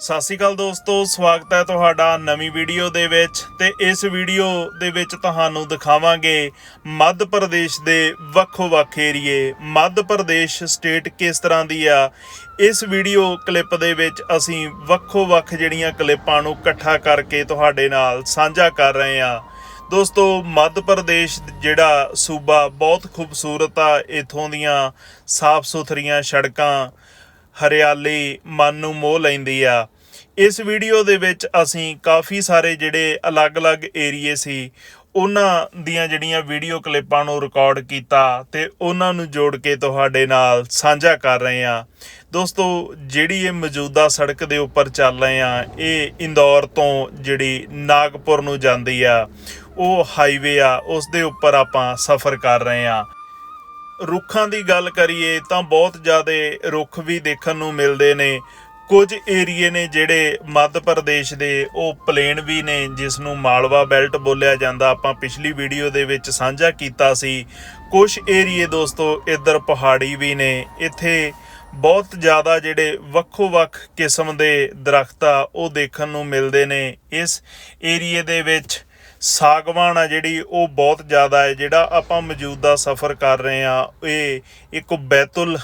ਸਤਿ ਸ਼੍ਰੀ ਅਕਾਲ ਦੋਸਤੋ, ਸਵਾਗਤ ਹੈ ਤੁਹਾਡਾ ਨਵੀਂ ਵੀਡੀਓ ਦੇ ਵਿੱਚ ਤੇ ਇਸ ਵੀਡੀਓ ਦੇ ਵਿੱਚ ਤੁਹਾਨੂੰ ਦਿਖਾਵਾਂਗੇ ਮੱਧ ਪ੍ਰਦੇਸ਼ ਦੇ ਵੱਖੋ-ਵੱਖ ਏਰੀਏ। ਮੱਧ ਪ੍ਰਦੇਸ਼ ਸਟੇਟ ਕਿਸ ਤਰ੍ਹਾਂ ਦੀ ਆ? ਇਸ ਵੀਡੀਓ ਕਲਿੱਪ ਦੇ ਵਿੱਚ ਅਸੀਂ ਵੱਖੋ-ਵੱਖ ਜਿਹੜੀਆਂ ਕਲਿੱਪਾਂ ਨੂੰ ਇਕੱਠਾ ਕਰਕੇ ਤੁਹਾਡੇ ਨਾਲ ਸਾਂਝਾ ਕਰ ਰਹੇ ਹਾਂ। ਦੋਸਤੋ, ਮੱਧ ਪ੍ਰਦੇਸ਼ ਜਿਹੜਾ ਸੂਬਾ ਬਹੁਤ ਖੂਬਸੂਰਤ ਆ, ਇਥੋਂ ਦੀਆਂ ਸਾਫ਼ ਸੁਥਰੀਆਂ ਸੜਕਾਂ ਹਰਿਆਲੀ, ਮਨ ਨੂੰ ਮੋਹ ਲੈਂਦੀ ਆ। ਇਸ ਵੀਡੀਓ ਦੇ ਵਿੱਚ ਅਸੀਂ ਕਾਫੀ ਸਾਰੇ ਜਿਹੜੇ ਅਲੱਗ-ਅਲੱਗ ਏਰੀਏ ਸੀ, ਉਹਨਾਂ ਦੀਆਂ ਜਿਹੜੀਆਂ ਵੀਡੀਓ ਕਲਿੱਪਾਂ ਨੂੰ ਰਿਕਾਰਡ ਕੀਤਾ ਤੇ ਉਹਨਾਂ ਨੂੰ ਜੋੜ ਕੇ ਤੁਹਾਡੇ ਨਾਲ ਸਾਂਝਾ ਕਰ ਰਹੇ ਹਾਂ। ਦੋਸਤੋ, ਜਿਹੜੀ ਇਹ ਮੌਜੂਦਾ ਸੜਕ ਦੇ ਉੱਪਰ ਚੱਲ ਰਹੇ ਆ ਇਹ ਇੰਦੌਰ ਤੋਂ ਜਿਹੜੀ ਨਾਗਪੁਰ ਨੂੰ ਜਾਂਦੀ ਆ, ਉਹ ਹਾਈਵੇ ਆ, ਉਸ ਦੇ ਉੱਪਰ ਆਪਾਂ ਸਫ਼ਰ ਕਰ ਰਹੇ ਆ ਰੁੱਖਾਂ ਦੀ ਗੱਲ ਕਰੀਏ ਤਾਂ ਬਹੁਤ ਜ਼ਿਆਦਾ ਰੁੱਖ ਵੀ ਦੇਖਣ ਨੂੰ ਮਿਲਦੇ ਨੇ। ਕੁਝ ਏਰੀਏ ਨੇ ਜਿਹੜੇ ਮੱਧ ਪ੍ਰਦੇਸ਼ ਦੇ, ਉਹ ਪਲੇਨ ਵੀ ਨੇ ਜਿਸ ਨੂੰ ਮਾਲਵਾ ਬੈਲਟ ਬੋਲਿਆ ਜਾਂਦਾ। ਆਪਾਂ ਪਿਛਲੀ ਵੀਡੀਓ ਦੇ ਵਿੱਚ ਸਾਂਝਾ ਕੀਤਾ ਸੀ। ਕੁਝ ਏਰੀਏ ਦੋਸਤੋ, ਇੱਧਰ ਪਹਾੜੀ ਵੀ ਨੇ। ਇੱਥੇ ਬਹੁਤ ਜ਼ਿਆਦਾ ਜਿਹੜੇ ਵੱਖੋ-ਵੱਖ ਕਿਸਮ ਦੇ ਦਰਖਤ ਆ, ਉਹ ਦੇਖਣ ਨੂੰ ਮਿਲਦੇ ਨੇ। ਇਸ ਏਰੀਏ ਦੇ ਵਿੱਚ ਸਾਗਵਾਨ ਆ ਜਿਹੜੀ, ਉਹ ਬਹੁਤ ਜ਼ਿਆਦਾ ਹੈ। ਜਿਹੜਾ ਆਪਾਂ ਮੌਜੂਦਾ ਸਫ਼ਰ ਕਰ ਰਹੇ ਆ ਇਹ ਇੱਕ ਬੈਤੁਲ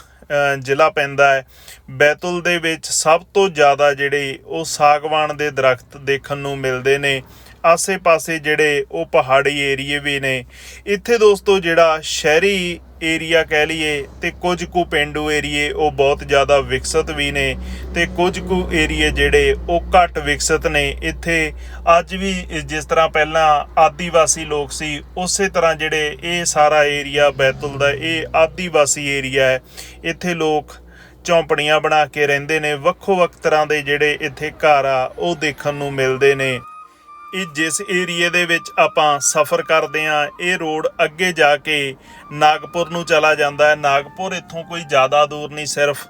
ਜ਼ਿਲ੍ਹਾ ਪੈਂਦਾ ਹੈ। ਬੈਤੁਲ ਦੇ ਵਿੱਚ ਸਭ ਤੋਂ ਜ਼ਿਆਦਾ ਜਿਹੜੇ ਉਹ ਸਾਗਵਾਨ ਦੇ ਦਰਖਤ ਦੇਖਣ ਨੂੰ ਮਿਲਦੇ ਨੇ। ਆਸੇ-ਪਾਸੇ ਜਿਹੜੇ ਉਹ ਪਹਾੜੀ ਏਰੀਏ ਵੀ ਨੇ। ਇੱਥੇ ਦੋਸਤੋ ਜਿਹੜਾ ਸ਼ਹਿਰੀ ਏਰੀਆ ਕਹਿ ਲਈਏ ਤੇ ਕੁਝ ਕੁ ਪਿੰਡੂ ਏਰੀਏ ਉਹ ਬਹੁਤ ਜ਼ਿਆਦਾ ਵਿਕਸਿਤ ਵੀ ਨੇ ਤੇ ਕੁਝ ਕੁ ਏਰੀਏ ਜਿਹੜੇ ਉਹ ਘੱਟ ਵਿਕਸਿਤ ਨੇ। ਇੱਥੇ ਅੱਜ ਵੀ ਜਿਸ ਤਰ੍ਹਾਂ ਪਹਿਲਾਂ ਆਦੀਵਾਸੀ ਲੋਕ ਸੀ, ਉਸੇ ਤਰ੍ਹਾਂ ਜਿਹੜੇ ਇਹ ਸਾਰਾ ਏਰੀਆ ਬੈਤੁਲ ਦਾ, ਇਹ ਆਦੀਵਾਸੀ ਏਰੀਆ ਹੈ। ਇੱਥੇ ਲੋਕ ਝੌਂਪੜੀਆਂ ਬਣਾ ਕੇ ਰਹਿੰਦੇ ਨੇ ਵੱਖੋ ਵੱਖ ਤਰ੍ਹਾਂ ਦੇ ਜਿਹੜੇ ਇੱਥੇ ਘਰ ਆ, ਉਹ ਦੇਖਣ ਨੂੰ ਮਿਲਦੇ ਨੇ। ਇਹ ਜਿਸ ਏਰੀਏ ਦੇ ਵਿੱਚ ਆਪਾਂ ਸਫ਼ਰ ਕਰਦੇ ਆ ਇਹ ਰੋਡ ਅੱਗੇ ਜਾ ਕੇ ਨਾਗਪੁਰ ਨੂੰ ਚਲਾ ਜਾਂਦਾ ਹੈ। ਨਾਗਪੁਰ ਇੱਥੋਂ ਕੋਈ ਜ਼ਿਆਦਾ ਦੂਰ ਨਹੀਂ, ਸਿਰਫ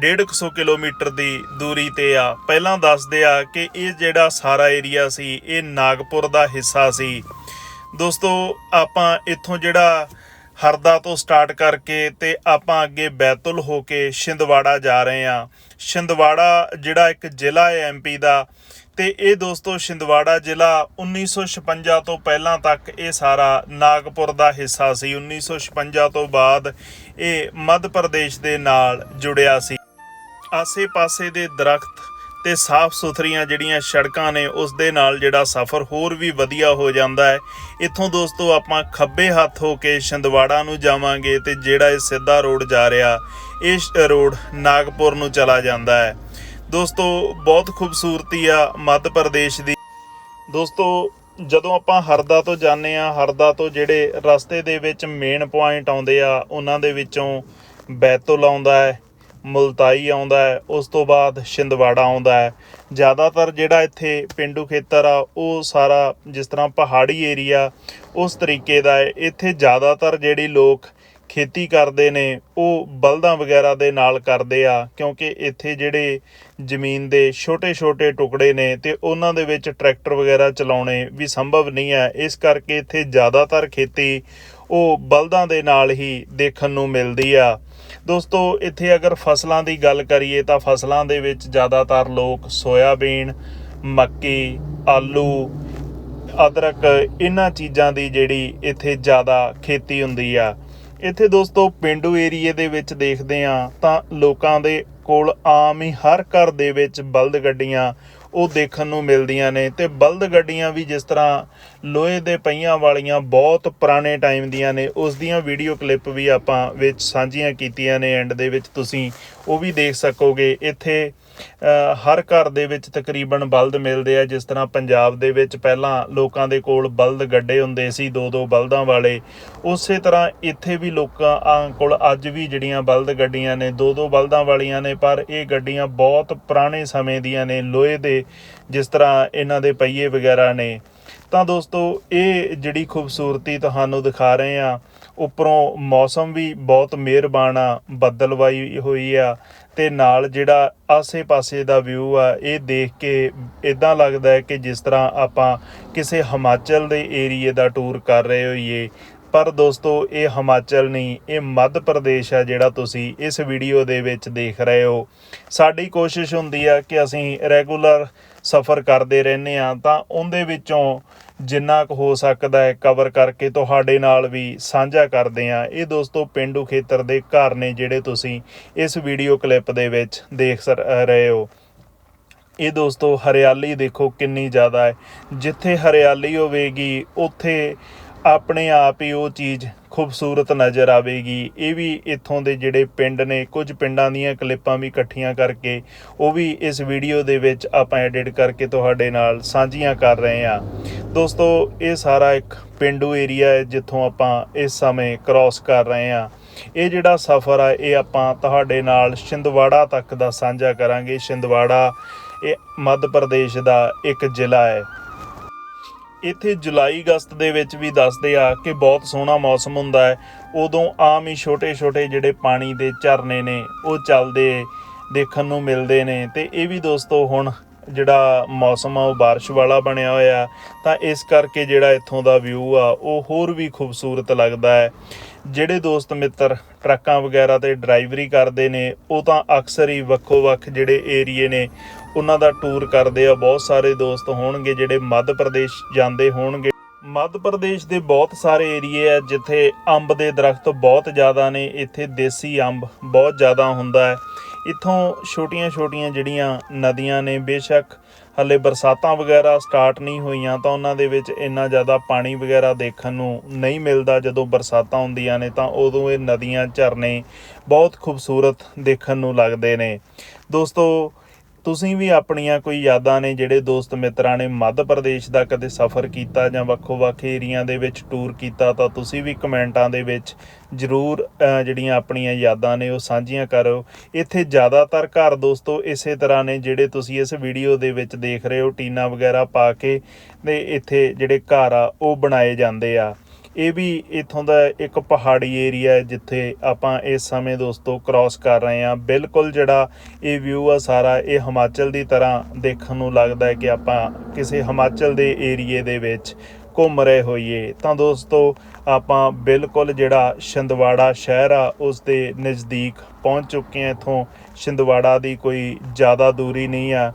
150 ਕਿਲੋਮੀਟਰ ਦੀ ਦੂਰੀ ਤੇ ਆ। ਪਹਿਲਾਂ ਦੱਸਦੇ ਆ ਕਿ ਇਹ ਜਿਹੜਾ ਸਾਰਾ ਏਰੀਆ ਸੀ, ਇਹ ਨਾਗਪੁਰ ਦਾ ਹਿੱਸਾ ਸੀ। ਦੋਸਤੋ, ਆਪਾਂ ਇੱਥੋਂ ਜਿਹੜਾ ਹਰਦਾ ਤੋਂ ਸਟਾਰਟ ਕਰਕੇ ਤੇ ਆਪਾਂ ਅੱਗੇ ਬੈਤੁਲ ਹੋ ਕੇ ਛਿੰਦਵਾੜਾ ਜਾ ਰਹੇ ਆ ਛਿੰਦਵਾੜਾ ਜਿਹੜਾ ਇੱਕ ਜ਼ਿਲ੍ਹਾ ਹੈ ਐਮਪੀ ਦਾ ਤੇ ਇਹ ਦੋਸਤੋ ਛਿੰਦਵਾੜਾ ਜ਼ਿਲ੍ਹਾ 1956 ਤੋਂ ਪਹਿਲਾਂ ਤੱਕ ਇਹ ਸਾਰਾ ਨਾਗਪੁਰ ਦਾ ਹਿੱਸਾ ਸੀ। 1956 ਤੋਂ ਬਾਅਦ ਇਹ ਮੱਧ ਪ੍ਰਦੇਸ਼ ਦੇ ਨਾਲ ਜੁੜਿਆ ਸੀ। ਆਸੇ-ਪਾਸੇ ਦੇ ਦਰਖਤ ਤੇ ਸਾਫ਼ ਸੁਥਰੀਆਂ ਜਿਹੜੀਆਂ ਸੜਕਾਂ ਨੇ, ਉਸ ਦੇ ਨਾਲ ਜਿਹੜਾ ਸਫ਼ਰ ਹੋਰ ਵੀ ਵਧੀਆ ਹੋ ਜਾਂਦਾ ਹੈ। ਇੱਥੋਂ ਦੋਸਤੋ ਆਪਾਂ ਖੱਬੇ ਹੱਥ ਹੋ ਕੇ ਛਿੰਦਵਾੜਾ ਨੂੰ ਜਾਵਾਂਗੇ ਤੇ ਜਿਹੜਾ ਇਹ ਸਿੱਧਾ ਰੋਡ ਜਾ ਰਿਹਾ ਇਹ ਰੋਡ ਨਾਗਪੁਰ ਨੂੰ ਚਲਾ ਜਾਂਦਾ ਹੈ। ਦੋਸਤੋ, ਬਹੁਤ ਖੂਬਸੂਰਤੀ ਆ ਮੱਧ ਪ੍ਰਦੇਸ਼ ਦੀ। ਦੋਸਤੋ, ਜਦੋਂ ਆਪਾਂ ਹਰਦਾ ਤੋਂ ਜਾਂਦੇ ਆ, ਹਰਦਾ ਤੋਂ ਜਿਹੜੇ ਰਸਤੇ ਦੇ ਵਿੱਚ ਮੇਨ ਪੁਆਇੰਟ ਆਉਂਦੇ ਆ, ਉਹਨਾਂ ਦੇ ਵਿੱਚੋਂ ਬੈਤੁਲ ਆਉਂਦਾ ਹੈ, ਮੁਲਤਾਈ ਆਉਂਦਾ ਹੈ, ਉਸ ਤੋਂ ਬਾਅਦ ਛਿੰਦਵਾੜਾ ਆਉਂਦਾ ਹੈ। ਜ਼ਿਆਦਾਤਰ ਜਿਹੜਾ ਇੱਥੇ ਪਿੰਡੂ ਖੇਤਰ ਆ, ਉਹ ਸਾਰਾ ਜਿਸ ਤਰ੍ਹਾਂ ਪਹਾੜੀ ਏਰੀਆ, ਉਸ ਤਰੀਕੇ ਦਾ ਹੈ। ਇੱਥੇ ਜ਼ਿਆਦਾਤਰ ਜਿਹੜੀ ਲੋਕ ਖੇਤੀ ਕਰਦੇ ਨੇ, ਉਹ ਬਲਦਾਂ ਵਗੈਰਾ ਦੇ ਨਾਲ ਕਰਦੇ ਆ, ਕਿਉਂਕਿ ਇੱਥੇ ਜਿਹੜੇ ਜ਼ਮੀਨ ਦੇ ਛੋਟੇ-ਛੋਟੇ ਟੁਕੜੇ ਨੇ ਤੇ ਉਹਨਾਂ ਦੇ ਵਿੱਚ ਟਰੈਕਟਰ ਵਗੈਰਾ ਚਲਾਉਣੇ ਵੀ ਸੰਭਵ ਨਹੀਂ ਹੈ। ਇਸ ਕਰਕੇ ਇੱਥੇ ਜ਼ਿਆਦਾਤਰ ਖੇਤੀ ਉਹ ਬਲਦਾਂ ਦੇ ਨਾਲ ਹੀ ਦੇਖਣ ਨੂੰ ਮਿਲਦੀ ਆ। ਦੋਸਤੋ, ਇੱਥੇ ਅਗਰ ਫਸਲਾਂ ਦੀ ਗੱਲ ਕਰੀਏ ਤਾਂ ਫਸਲਾਂ ਦੇ ਵਿੱਚ ਜ਼ਿਆਦਾਤਰ ਲੋਕ ਸੋਇਆਬੀਨ, ਮੱਕੀ, ਆਲੂ, ਅਦਰਕ, ਇਹਨਾਂ ਚੀਜ਼ਾਂ ਦੀ ਜਿਹੜੀ ਇੱਥੇ ਜ਼ਿਆਦਾ ਖੇਤੀ ਹੁੰਦੀ ਆ। ਇੱਥੇ ਦੋਸਤੋ ਪਿੰਡੂ ਏਰੀਏ ਦੇ ਵਿੱਚ ਦੇਖਦੇ ਆ ਤਾਂ ਲੋਕਾਂ ਦੇ ਕੋਲ ਆਮ ਹੀ ਹਰ ਘਰ ਦੇ ਵਿੱਚ ਬਲਦ ਗੱਡੀਆਂ ਉਹ ਦੇਖਣ ਨੂੰ ਮਿਲਦੀਆਂ ਨੇ ਤੇ ਬਲਦ ਗੱਡੀਆਂ ਵੀ ਜਿਸ ਤਰ੍ਹਾਂ ਲੋਹੇ ਦੇ ਪਹੀਆਂ ਵਾਲੀਆਂ ਬਹੁਤ ਪੁਰਾਣੇ ਟਾਈਮ ਦੀਆਂ ਨੇ, ਉਸ ਦੀਆਂ ਵੀਡੀਓ ਕਲਿੱਪ ਵੀ ਆਪਾਂ ਵਿੱਚ ਸਾਂਝੀਆਂ ਕੀਤੀਆਂ ਨੇ ਐਂਡ ਦੇ ਵਿੱਚ ਤੁਸੀਂ ਉਹ ਵੀ ਦੇਖ ਸਕੋਗੇ। ਇੱਥੇ ਹਰ ਘਰ ਦੇ ਵਿੱਚ ਤਕਰੀਬਨ ਬਲਦ ਮਿਲਦੇ ਆ, ਜਿਸ ਤਰ੍ਹਾਂ ਪੰਜਾਬ ਦੇ ਵਿੱਚ ਪਹਿਲਾਂ ਲੋਕਾਂ ਦੇ ਕੋਲ ਬਲਦ ਗੱਡੇ ਹੁੰਦੇ ਸੀ, ਦੋ ਦੋ ਬਲਦਾਂ ਵਾਲੇ। ਉਸੇ ਤਰ੍ਹਾਂ ਇੱਥੇ ਵੀ ਲੋਕਾਂ ਕੋਲ ਅੱਜ ਵੀ ਜਿਹੜੀਆਂ ਬਲਦ ਗੱਡੀਆਂ ਨੇ, ਦੋ ਦੋ ਬਲਦਾਂ ਵਾਲੀਆਂ ਨੇ, ਪਰ ਇਹ ਗੱਡੀਆਂ ਬਹੁਤ ਪੁਰਾਣੇ ਸਮੇਂ ਦੀਆਂ ਨੇ, ਲੋਹੇ ਦੇ, ਜਿਸ ਤਰ੍ਹਾਂ ਇਹਨਾਂ ਦੇ ਪਹੀਏ ਵਗੈਰਾ ਨੇ। ਤਾਂ ਦੋਸਤੋ, ਇਹ ਜਿਹੜੀ ਖੂਬਸੂਰਤੀ ਤੁਹਾਨੂੰ ਦਿਖਾ ਰਹੇ ਆ, ਉੱਪਰੋਂ ਮੌਸਮ ਵੀ ਬਹੁਤ ਮਿਹਰਬਾਨ ਆ, ਬੱਦਲਵਾਈ ਹੋਈ ਆ। ਤੇ ਨਾਲ ਜਿਹੜਾ ਆਸੇ-ਪਾਸੇ ਦਾ ਵਿਊ ਆ, ਇਹ ਦੇਖ ਕੇ ਇਦਾਂ ਲੱਗਦਾ ਹੈ ਕਿ ਜਿਸ ਤਰ੍ਹਾਂ ਆਪਾਂ ਕਿਸੇ ਹਿਮਾਚਲ ਦੇ ਏਰੀਏ ਦਾ ਟੂਰ ਕਰ ਰਹੇ ਹੋਈਏ ਪਰ ਦੋਸਤੋ, ਇਹ ਹਿਮਾਚਲ ਨਹੀਂ, ਇਹ ਮੱਧ ਪ੍ਰਦੇਸ਼ ਹੈ ਜਿਹੜਾ ਤੁਸੀਂ ਇਸ ਵੀਡੀਓ ਦੇ ਵਿੱਚ ਦੇਖ ਰਹੇ ਹੋ। ਸਾਡੀ ਕੋਸ਼ਿਸ਼ ਹੁੰਦੀ ਆ ਕਿ ਅਸੀਂ ਰੈਗੂਲਰ ਸਫ਼ਰ ਕਰਦੇ ਰਹਿੰਦੇ ਆ ਤਾਂ ਉਹਦੇ ਵਿੱਚੋਂ ਜਿੰਨਾ ਕੁ ਹੋ ਸਕਦਾ ਹੈ ਕਵਰ ਕਰਕੇ ਤੁਹਾਡੇ ਨਾਲ ਵੀ ਸਾਂਝਾ ਕਰਦੇ ਆ ਇਹ ਦੋਸਤੋ, ਪਿੰਡੂ ਖੇਤਰ ਦੇ ਘਰ ਨੇ ਜਿਹੜੇ ਤੁਸੀਂ ਇਸ ਵੀਡੀਓ ਕਲਿੱਪ ਦੇ ਵਿੱਚ ਦੇਖ ਰਹੇ ਹੋ। ਇਹ ਦੋਸਤੋ, ਹਰਿਆਲੀ ਦੇਖੋ ਕਿੰਨੀ ਜ਼ਿਆਦਾ ਹੈ। ਜਿੱਥੇ ਹਰਿਆਲੀ ਹੋਵੇਗੀ, ਉੱਥੇ ਆਪਣੇ ਆਪ ਹੀ ਉਹ ਚੀਜ਼ ਖੂਬਸੂਰਤ ਨਜ਼ਰ ਆਵੇਗੀ। ਇਹ ਵੀ ਇੱਥੋਂ ਦੇ ਜਿਹੜੇ ਪਿੰਡ ਨੇ, ਕੁਝ ਪਿੰਡਾਂ ਦੀਆਂ ਕਲਿੱਪਾਂ ਵੀ ਇਕੱਠੀਆਂ ਕਰਕੇ, ਉਹ ਵੀ ਇਸ ਵੀਡੀਓ ਦੇ ਵਿੱਚ ਆਪਾਂ ਐਡਿਟ ਕਰਕੇ ਤੁਹਾਡੇ ਨਾਲ ਸਾਂਝੀਆਂ ਕਰ ਰਹੇ ਹਾਂ। ਦੋਸਤੋ, ਇਹ ਸਾਰਾ ਇੱਕ ਪਿੰਡੂ ਏਰੀਆ ਹੈ, ਜਿੱਥੋਂ ਆਪਾਂ ਇਸ ਸਮੇਂ ਕ੍ਰਾਸ ਕਰ ਰਹੇ ਹਾਂ। ਇਹ ਜਿਹੜਾ ਸਫ਼ਰ ਆ, ਇਹ ਆਪਾਂ ਤੁਹਾਡੇ ਨਾਲ ਛਿੰਦਵਾੜਾ ਤੱਕ ਦਾ ਸਾਂਝਾ ਕਰਾਂਗੇ। ਛਿੰਦਵਾੜਾ, ਇਹ ਮੱਧ ਪ੍ਰਦੇਸ਼ ਦਾ ਇੱਕ ਜ਼ਿਲ੍ਹਾ ਹੈ। ਇੱਥੇ ਜੁਲਾਈ ਅਗਸਤ ਦੇ ਵਿੱਚ ਵੀ ਦੱਸਦੇ ਆ ਕਿ ਬਹੁਤ ਸੋਹਣਾ ਮੌਸਮ ਹੁੰਦਾ ਹੈ। ਉਦੋਂ ਆਮ ਹੀ ਛੋਟੇ-ਛੋਟੇ ਜਿਹੜੇ ਪਾਣੀ ਦੇ ਝਰਨੇ ਨੇ, ਉਹ ਚੱਲਦੇ ਦੇਖਣ ਨੂੰ ਮਿਲਦੇ ਨੇ। ਤੇ ਇਹ ਵੀ ਦੋਸਤੋ ਹੁਣ ਜਿਹੜਾ ਮੌਸਮ ਆ, ਉਹ ਬਾਰਿਸ਼ ਵਾਲਾ ਬਣਿਆ ਹੋਇਆ। ਤਾਂ ਇਸ ਕਰਕੇ ਜਿਹੜਾ ਇੱਥੋਂ ਦਾ ਵਿਊ ਆ, ਉਹ ਹੋਰ ਵੀ ਖੂਬਸੂਰਤ ਲੱਗਦਾ ਹੈ। ਜਿਹੜੇ ਦੋਸਤ ਮਿੱਤਰ ਟਰੱਕਾਂ ਵਗੈਰਾ ਤੇ ਡਰਾਈਵਰੀ ਕਰਦੇ ਨੇ, ਉਹ ਤਾਂ ਅਕਸਰ ਹੀ ਵੱਖੋ-ਵੱਖ ਜਿਹੜੇ ਏਰੀਏ ਨੇ ਉਹਨਾਂ ਦਾ ਟੂਰ ਕਰਦੇ ਆ, ਬਹੁਤ ਸਾਰੇ ਦੋਸਤ ਹੋਣਗੇ ਜਿਹੜੇ ਮੱਧ ਪ੍ਰਦੇਸ਼ ਜਾਂਦੇ ਹੋਣਗੇ। ਮੱਧ ਪ੍ਰਦੇਸ਼ ਦੇ ਬਹੁਤ ਸਾਰੇ ਏਰੀਏ ਆ, ਜਿੱਥੇ ਅੰਬ ਦੇ ਦਰਖਤ ਬਹੁਤ ਜ਼ਿਆਦਾ ਨੇ, ਇੱਥੇ ਦੇਸੀ ਅੰਬ ਬਹੁਤ ਜ਼ਿਆਦਾ ਹੁੰਦਾ ਹੈ। ਇੱਥੋਂ ਛੋਟੀਆਂ-ਛੋਟੀਆਂ ਜਿਹੜੀਆਂ ਨਦੀਆਂ ਨੇ, ਬੇਸ਼ੱਕ ਹਲੇ ਬਰਸਾਤਾਂ ਵਗੈਰਾ ਸਟਾਰਟ ਨਹੀਂ ਹੋਈਆਂ, ਤਾਂ ਉਹਨਾਂ ਦੇ ਵਿੱਚ ਇੰਨਾ ਜ਼ਿਆਦਾ ਪਾਣੀ ਵਗੈਰਾ ਦੇਖਣ ਨੂੰ ਨਹੀਂ ਮਿਲਦਾ। ਜਦੋਂ ਬਰਸਾਤਾਂ ਹੁੰਦੀਆਂ ਨੇ, ਤਾਂ ਉਦੋਂ ਇਹ ਨਦੀਆਂ ਝਰਨੇ ਬਹੁਤ ਖੂਬਸੂਰਤ ਦੇਖਣ ਨੂੰ ਲੱਗਦੇ ਨੇ। ਦੋਸਤੋ ਤੁਸੀਂ ਵੀ ਆਪਣੀਆਂ ਕੋਈ ਯਾਦਾਂ ਨੇ ਜਿਹੜੇ ਦੋਸਤ ਮਿੱਤਰਾਂ ਨੇ ਮੱਧ ਪ੍ਰਦੇਸ਼ ਦਾ ਕਦੇ ਸਫ਼ਰ ਕੀਤਾ ਜਾਂ ਵੱਖੋ-ਵੱਖ ਏਰੀਆਂ ਦੇ ਵਿੱਚ ਟੂਰ ਕੀਤਾ, ਤਾਂ ਤੁਸੀਂ ਵੀ ਕਮੈਂਟਾਂ ਦੇ ਵਿੱਚ ਜਰੂਰ ਜਿਹੜੀਆਂ ਆਪਣੀਆਂ ਯਾਦਾਂ ਨੇ ਉਹ ਸਾਂਝੀਆਂ ਕਰੋ। ਇੱਥੇ ਜ਼ਿਆਦਾਤਰ ਘਰ ਦੋਸਤੋ ਇਸੇ ਤਰ੍ਹਾਂ ਨੇ ਜਿਹੜੇ ਤੁਸੀਂ ਇਸ ਵੀਡੀਓ ਦੇ ਵਿੱਚ ਦੇਖ ਰਹੇ ਹੋ, ਟੀਨਾ ਵਗੈਰਾ ਪਾ ਕੇ ਤੇ ਇੱਥੇ ਜਿਹੜੇ ਘਰ ਆ, ਉਹ ਬਣਾਏ ਜਾਂਦੇ ਆ। ਇਹ ਵੀ ਇਥੋਂ ਦਾ ਇੱਕ ਪਹਾੜੀ ਏਰੀਆ ਹੈ, ਜਿੱਥੇ ਆਪਾਂ ਇਸ ਸਮੇਂ ਦੋਸਤੋ ਕ੍ਰਾਸ ਕਰ ਰਹੇ ਹਾਂ। ਬਿਲਕੁਲ ਜਿਹੜਾ ਇਹ ਵਿਊ ਆ ਸਾਰਾ, ਇਹ ਹਿਮਾਚਲ ਦੀ ਤਰ੍ਹਾਂ ਦੇਖਣ ਨੂੰ ਲੱਗਦਾ ਹੈ ਕਿ ਆਪਾਂ ਕਿਸੇ ਹਿਮਾਚਲ ਦੇ ਏਰੀਏ ਦੇ ਵਿੱਚ ਘੁੰਮ ਰਹੇ ਹੋਈਏ। ਤਾਂ ਦੋਸਤੋ, ਆਪਾਂ ਬਿਲਕੁਲ ਜਿਹੜਾ ਛਿੰਦਵਾੜਾ ਸ਼ਹਿਰ ਆ, ਉਸ ਦੇ ਨਜ਼ਦੀਕ ਪਹੁੰਚ ਚੁੱਕੇ ਹਾਂ। ਇਥੋਂ ਛਿੰਦਵਾੜਾ ਦੀ ਕੋਈ ਜ਼ਿਆਦਾ ਦੂਰੀ ਨਹੀਂ ਆ।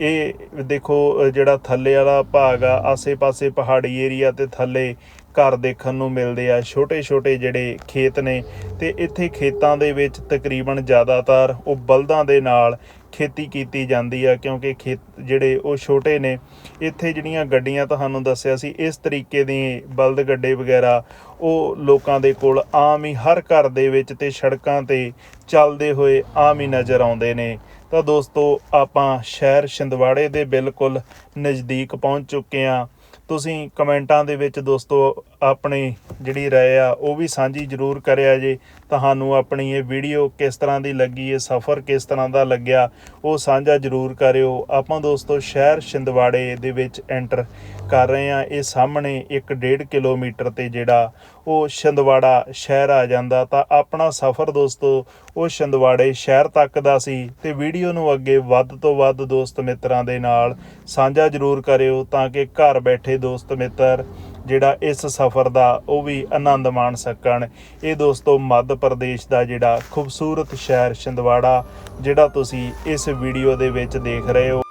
ਇਹ ਦੇਖੋ, ਜਿਹੜਾ ਥੱਲੇ ਵਾਲਾ ਭਾਗ ਆ, ਆਸੇ-ਪਾਸੇ ਪਹਾੜੀ ਏਰੀਆ ਤੇ ਥੱਲੇ ਘਰ ਦੇਖਣ ਨੂੰ ਮਿਲਦੇ ਆ। ਛੋਟੇ-ਛੋਟੇ ਜਿਹੜੇ ਖੇਤ ਨੇ ਤੇ ਇੱਥੇ ਖੇਤਾਂ ਦੇ ਵਿੱਚ ਤਕਰੀਬਨ ਜ਼ਿਆਦਾਤਰ ਉਹ ਬਲਦਾਂ ਦੇ ਨਾਲ ਖੇਤੀ ਕੀਤੀ ਜਾਂਦੀ ਆ, ਕਿਉਂਕਿ ਖੇਤ ਜਿਹੜੇ ਉਹ ਛੋਟੇ ਨੇ। ਇੱਥੇ ਜਿਹੜੀਆਂ ਗੱਡੀਆਂ ਤੁਹਾਨੂੰ ਦੱਸਿਆ ਸੀ, ਇਸ ਤਰੀਕੇ ਦੇ ਬਲਦ ਗੱਡੇ ਵਗੈਰਾ ਉਹ ਲੋਕਾਂ ਦੇ ਕੋਲ ਆਮ ਹੀ ਹਰ ਘਰ ਦੇ ਵਿੱਚ ਤੇ ਸੜਕਾਂ ਤੇ ਚੱਲਦੇ ਹੋਏ ਆਮ ਹੀ ਨਜ਼ਰ ਆਉਂਦੇ ਨੇ। ਤਾਂ ਦੋਸਤੋ, ਆਪਾਂ ਸ਼ਹਿਰ ਛਿੰਦਵਾੜੇ ਦੇ ਬਿਲਕੁਲ ਨਜ਼ਦੀਕ ਪਹੁੰਚ ਚੁੱਕੇ ਆ ਤੁਸੀਂ ਕਮੈਂਟਾਂ ਦੇ ਵਿੱਚ ਦੋਸਤੋ ਆਪਣੀ ਜਿਹੜੀ ਰਾਏ ਆ, ਉਹ ਵੀ ਸਾਂਝੀ ਜ਼ਰੂਰ ਕਰਿਆ ਜੇ। ਤੁਹਾਨੂੰ ਆਪਣੀ ਇਹ ਵੀਡੀਓ ਕਿਸ ਤਰ੍ਹਾਂ ਦੀ ਲੱਗੀ, ਇਹ ਸਫ਼ਰ ਕਿਸ ਤਰ੍ਹਾਂ ਦਾ ਲੱਗਿਆ, ਉਹ ਸਾਂਝਾ ਜ਼ਰੂਰ ਕਰਿਓ। ਆਪਾਂ ਦੋਸਤੋ ਸ਼ਹਿਰ ਛਿੰਦਵਾੜੇ ਦੇ ਵਿੱਚ ਐਂਟਰ ਕਰ ਰਹੇ ਆ ਇਹ ਸਾਹਮਣੇ 1.5 ਕਿਲੋਮੀਟਰ ਤੇ ਜਿਹੜਾ ਉਹ ਛਿੰਦਵਾੜਾ ਸ਼ਹਿਰ ਆ ਜਾਂਦਾ। ਤਾਂ ਆਪਣਾ ਸਫ਼ਰ ਦੋਸਤੋ, ਉਹ ਛਿੰਦਵਾੜੇ ਸ਼ਹਿਰ ਤੱਕ ਦਾ ਸੀ ਤੇ ਵੀਡੀਓ ਨੂੰ ਅੱਗੇ ਵੱਧ ਤੋਂ ਵੱਧ ਦੋਸਤ ਮਿੱਤਰਾਂ ਦੇ ਨਾਲ ਸਾਂਝਾ ਜ਼ਰੂਰ ਕਰਿਓ ਤਾਂ ਕਿ ਘਰ ਬੈਠੇ ਦੋਸਤ ਮਿੱਤਰ ਜਿਹੜਾ ਇਸ ਸਫ਼ਰ ਦਾ ਉਹ ਵੀ ਆਨੰਦ ਮਾਣ ਸਕਣ। ਇਹ ਦੋਸਤੋ, ਮੱਧ ਪ੍ਰਦੇਸ਼ ਦਾ ਜਿਹੜਾ ਖੂਬਸੂਰਤ ਸ਼ਹਿਰ ਛਿੰਦਵਾੜਾ, ਜਿਹੜਾ ਤੁਸੀਂ ਇਸ ਵੀਡੀਓ ਦੇ ਵਿੱਚ ਦੇਖ ਰਹੇ ਹੋ।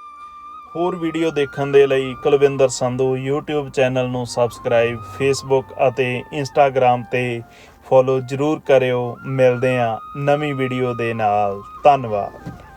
ਹੋਰ ਵੀਡੀਓ ਦੇਖਣ ਦੇ ਲਈ ਕੁਲਵਿੰਦਰ ਸੰਧੂ YouTube ਚੈਨਲ ਨੂੰ ਸਬਸਕ੍ਰਾਈਬ, Facebook ਅਤੇ Instagram ਤੇ ਫੋਲੋ ਜਰੂਰ ਕਰਿਓ। ਮਿਲਦੇ ਹਾਂ ਨਵੀਂ ਵੀਡੀਓ ਦੇ ਨਾਲ। ਧੰਨਵਾਦ।